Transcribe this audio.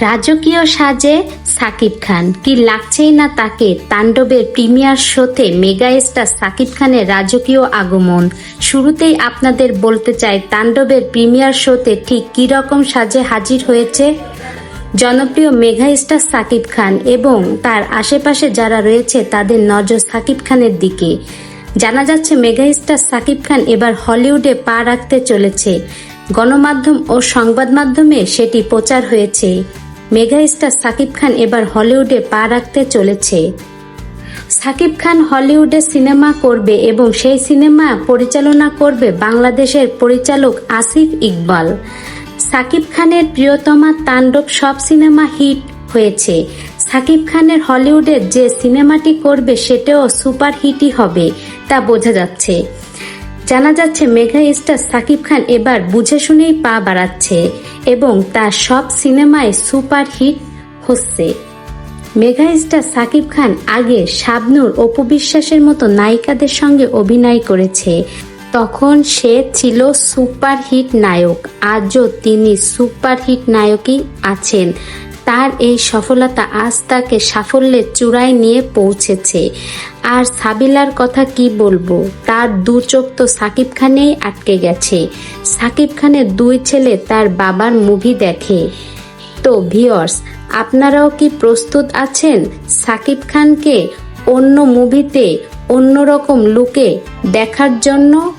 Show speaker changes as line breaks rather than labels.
রাজকীয় সাজে সাকিব খান। কি লাগছেই না তাকে? তাণ্ডবের প্রিমিয়ার শোতে মেগা স্টার সাকিব খানের রাজকীয় আগমন। শুরুতেই আপনাদের বলতে চাই, তাণ্ডবের প্রিমিয়ার শোতে ঠিক কী রকম সাজে হাজির হয়েছে? জনপ্রিয় মেগা স্টার সাকিব খান এবং তার আশেপাশে যারা রয়েছে, তাদের নজর সাকিব খানের দিকে। জানা যাচ্ছে মেগা স্টার সাকিব খান এবার হলিউডে পা রাখতে চলেছে। গণমাধ্যম ও সংবাদ মাধ্যমে সেটি প্রচার হয়েছে। মেগা স্টার সাকিব খান এবার হলিউডে পা রাখতে চলেছে। সাকিব খান হলিউডে সিনেমা করবে এবং সেই সিনেমা পরিচালনা করবে বাংলাদেশের পরিচালক আসিফ ইকবাল। সাকিব খানের প্রিয়তমা তাণ্ডব সব সিনেমা হিট হয়েছে। সাকিব খানের হলিউডের যে সিনেমাটি করবে সেটাও সুপার হিটই হবে, তা বোঝা যাচ্ছে। জানা যাচ্ছে মেগা স্টার সাকিব খান এবার বুঝে শুনেই পা বাড়াচ্ছে এবং তার সব সিনেমায় সুপার হিট হচ্ছে। মেগা স্টার সাকিব খান আগে শাবনূর অপু বিশ্বাসের মতো নায়িকাদের সঙ্গে অভিনয় করেছে। তখন সে ছিল সুপার হিট নায়ক। আজও তিনি সুপার হিট নায়কই আছেন। তার এই সফলতা আজ তাকে সাফল্যের চূড়ায় নিয়ে পৌঁছেছে। আর সাবিলার কথা কি বলব? তার দু চোখ তো সাকিব খানেই আটকে গেছে। সাকিব খানের দুই ছেলে তার বাবার মুভি দেখে। তো ভিওর্স আপনারাও কি প্রস্তুত আছেন? সাকিব খানকে অন্য মুভিতে অন্যরকম লুকে দেখার জন্য?